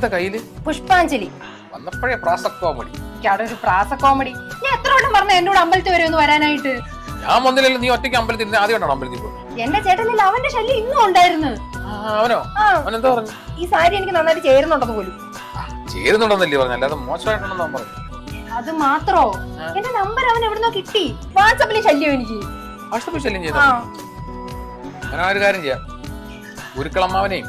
ഇതെന്താ കയ്യിൽ? പുഷ്പാഞ്ജലി. വന്നപ്പോഴേ പ്രാസ കോമഡി. അവിടെ ഒരു പ്രാസ കോമഡി. ഞാൻ എത്ര വട്ടം പറഞ്ഞ എന്നോട് അമ്പലത്തിൽ ഒന്ന് വരാനായിട്ട്? ഞാൻ വന്നില്ലല്ലോ നീ ഒറ്റയ്ക്ക് അമ്പലത്തിൽ നിന്ന് ആദ്യം ഉണ്ടോ അമ്പലത്തിൽ പോയി എന്റെ ചേട്ടനില്ല അവന്റെ ശല്യം ഇന്നും ഉണ്ടായിരുന്നു. അവനോ? അവനെന്താ എന്താ പറഞ്ഞു? ഈ സാരി എനിക്ക് നന്നായിട്ട് ചേരുന്നുണ്ടെന്ന് പോലും. ചേരുന്നുണ്ടെന്നല്ലേ പറഞ്ഞു അല്ലാതെ മോശമായിട്ടുണ്ടെന്ന് അവൻ പറഞ്ഞു. അത് മാത്രോ? എന്റെ നമ്പർ അവൻ എവിടുന്നോ കിട്ടി. വാട്സപ്പിൽ ശല്യം എനിക്ക്. വാട്സപ്പ് ശല്യം ചെയ്തോ? ആ ഒരു കാര്യം ചെയ്യാം. ഗുരുക്കളമ്മാവനെയും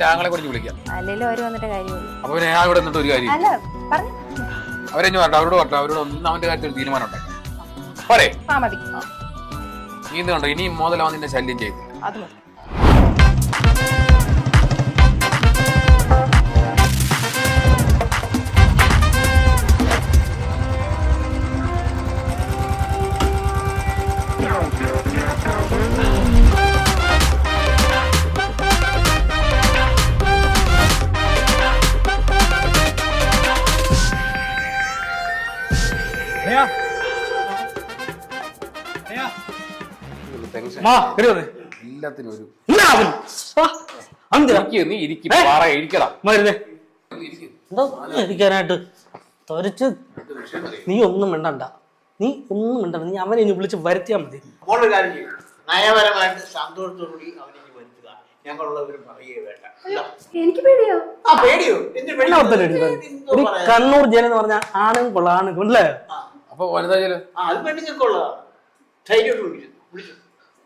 നിന്റെ ആങ്ങളെ കുറിച്ച് വിളിക്കാം. അല്ലെങ്കിലും അവർ വന്നിട്ട് കാര്യമുള്ളൂ അപ്പൊ പിന്നെ ഞാൻ ഇവിടെ നിന്നിട്ട് ഒരു കാര്യം അല്ല പറഞ്ഞു. അവരെ ഇനി പറഞ്ഞു അവരോട് പറഞ്ഞു അവരോട് ഒന്നും അവന്റെ കാര്യത്തിൽ ഒരു തീരുമാനം ഉണ്ടായി പോരെ. ആ മതി. നീ കണ്ടോ? ഇനിയും മോതലാവാൻ നിന്നെ ശല്യം ചെയ്തില്ല അത് മതി. എല്ലാത്തിനും ഒരു? ഇരിക്ക്, നീ ഇരിക്കി പാറ ഇരിക്കടാ. എന്താ ഇരിക്കാനായിട്ട്. തൊരച്ച്. നീ ഒന്നും മിണ്ടണ്ട. നീ ഒന്നും മിണ്ടണ്ട. നീ അവനെ ഇനി വിളിച്ച് വരുത്തിയാ മതി. മോളൊരു കാര്യം ചെയ്യും നയപരമായിട്ട് സന്തോഷത്തോടുകൂടി അവനെ വരുത്തുക. ഞങ്ങളുള്ളവരും പറയുകയും വേണ്ട. ഇല്ല. എനിക്ക് പേടിയോ? ആ പേടിയോ? എന്ത് പേടി? എന്നാ അർത്ഥം ഇടി? എന്തോ ഒരു പറയാ? കണ്ണൂർ ജനം എന്ന് പറഞ്ഞാൽ ആണും കൊള്ളാണ് അല്ലേ? അപ്പൊ വനിതാ ചെലു ആ, അത് പെണ്ണുങ്ങൾക്കുള്ളതാണ്. ധൈര്യമായിട്ട് വിളിച്ചു വിളിച്ചു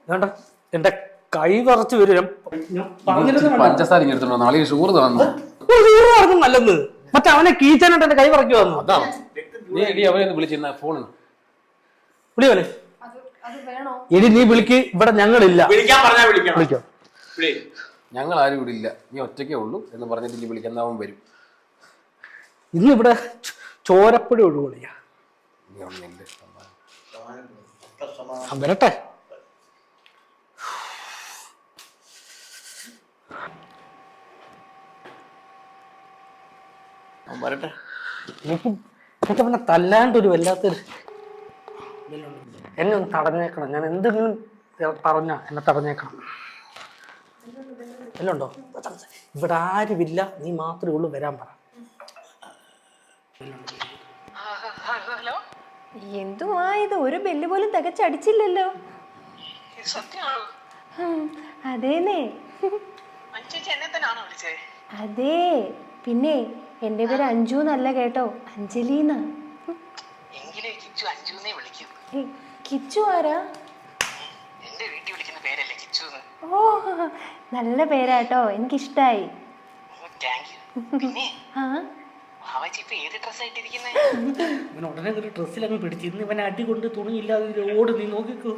വേണ്ട എന്റെ കൈ കുറച്ച് വരും. പഞ്ചസാര ഇങ്ങനെ. നാളെ ഷുഗർ തന്നു പറഞ്ഞു മറ്റേ അവനെ കീച്ചാനായിട്ട് എന്റെ കൈ പറക്കി വന്നു? അതാണ് നീ എടി അവനെ വിളിച്ചിരുന്ന എടി നീ വിളിക്ക്. ഇവിടെ ഞങ്ങളില്ല. വിളിക്കോ? ഞങ്ങൾ ആരും ഇവിടെ ഇല്ല. നീ ഒറ്റയ്ക്കേ ഉള്ളൂ എന്ന് പറഞ്ഞിട്ട് നീ വിളിക്കുന്ന അവൻ വരും. ഇന്ന് ഇവിടെ ചോരപ്പുഴ ഒഴിവുള്ള വരട്ടെ. അവൻ വരട്ടെ എനിക്ക് എനിക്ക് പിന്നെ തല്ലാണ്ട് ഒരു വല്ലാത്തൊരു എന്നെ ഒന്ന് തടഞ്ഞേക്കണം. ഞാൻ എന്തെങ്കിലും പറഞ്ഞ എന്നെ തടഞ്ഞേക്കണം. എല്ലാം ഉണ്ടോ? ഇവിടെ ആരുമില്ല. നീ മാത്രമേ ഉള്ളൂ വരാൻ പറ. എന്തുവാ ഇത് ഒരു ബെല്ല് പോലും തികച്ചടിച്ചില്ലല്ലോ. അതെ. പിന്നെ എന്റെ പേര് അഞ്ജു എന്നല്ല കേട്ടോ. അഞ്ജലിന്നാ എങ്കിലേ കിച്ചു അഞ്ജുന്നേ വിളിക്കും. കിച്ചു ആരാ? ഓ നല്ല പേരാട്ടോ. എനിക്കിഷ്ടായി. ഇവൻ തുണിയില്ലാതെ ഓട് നീ നോക്കിക്കോ.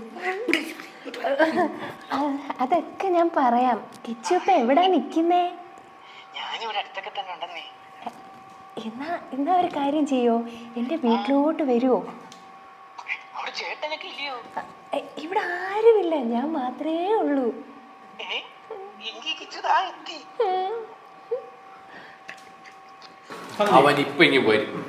അതൊക്കെ ഞാൻ പറയാം. കിച്ചു ഇപ്പൊ എവിടാ നിക്കുന്നേ? ഞാനിവിടെ അടുത്തൊക്കെ തന്നെ ഉണ്ടെന്നേ. എന്നാ എന്നാ ഒരു കാര്യം ചെയ്യോ? എന്റെ വീട്ടിലോട്ട് വരുമോ ഇവിടെ ആരുമില്ല. ഞാൻ മാത്രമേ ഉള്ളൂ. അവൻ ഇപ്പൊ ഇങ്ങ് വരും.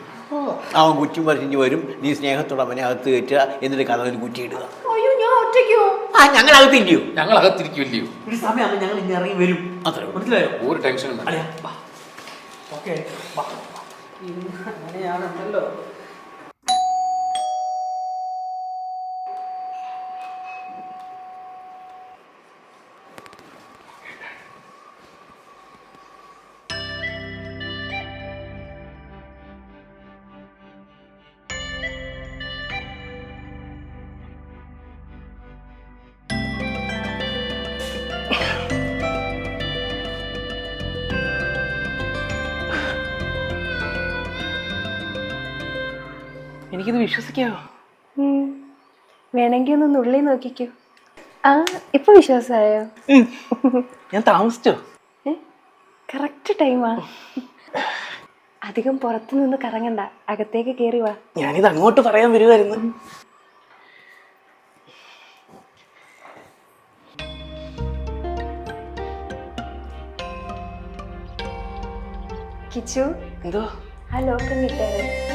അവൻ കുറ്റി പറിഞ്ഞ് വരും. നീ സ്നേഹത്തോടെ അവനെ അകത്ത് കയറ്റുക. എന്നിട്ട് കഥവിൽ കുറ്റിയിടുക. അയ്യോ ഞാൻ ഒറ്റയ്ക്കോ? ആ ഞങ്ങൾ അകത്തില്ലയോ ഞങ്ങൾ അകത്തിരിക്കില്ലയോ ഒരു സമയം ഞങ്ങൾ ഇനി ഇറങ്ങി വരും. അത്രേ മനസ്സിലായോ? ഒരു ടെൻഷനും ഓക്കെ അങ്ങനെയാണല്ലോ. എനിക്കിത് വിശ്വസിക്കാവോ? വേണമെങ്കിൽ ഒന്ന് ഉള്ളി നോക്കിക്കോ. ആ ഇപ്പൊ വിശ്വാസമായോ ഞാൻ താമസിച്ചോ? കറക്റ്റ് ടൈമാ അധികം പുറത്തു നിന്ന് കറങ്ങണ്ട. അകത്തേക്ക് കയറി വാ. ഞാനിത് അങ്ങോട്ട് പറയാൻ വരുമായിരുന്നു കിച്ചു? എന്തോ? ആ ലോക്കം കിട്ടാറ്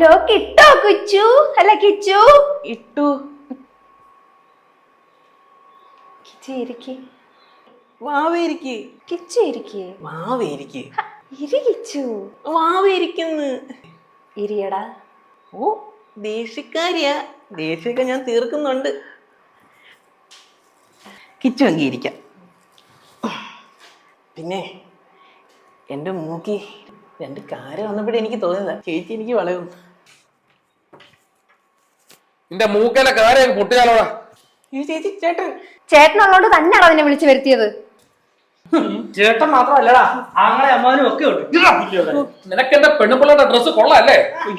ലോക്ക് ഇട്ടോ കുച്ചു? അല്ല കിച്ചു? ഇട്ടു. കിച്ചി ഇരിക്കി. വാവേരിക്ക് കിച്ചു ഇരിക്കേ. വാവേരിക്ക് ഇരി കിച്ചു. വാവേരിക്കുന്ന് ഇരിയടാ. ഓ ദേഷ്യക്കാരിയാ. ദേഷ്യമൊക്കെ ഞാൻ തീർക്കുന്നുണ്ട്. കിച്ചു അംഗീകരിക്കാം പിന്നെ എന്റെ മൂക്കി രണ്ട് കാര്യം വന്നപ്പോഴേ എനിക്ക് തോന്നിയതാ. ചേച്ചി എനിക്ക് വളരും നിന്റെ മൂക്കലെ കാര്യം പൊട്ടിയാലോടാ. ഈ ചേച്ചി ചേട്ടൻ. ചേട്ടനുള്ളോണ്ട് തന്നെയാണോ നിന്നെ വിളിച്ചു വരുത്തിയത്? ചേട്ടൻ മാത്രമല്ലടാ ആങ്ങളെ അമ്മാനും ഒക്കെ ഉണ്ട്. നിനക്കെന്റെ പെണ്ണുപിള്ളയുടെ ഡ്രസ്സ് കൊള്ളാല്ലേ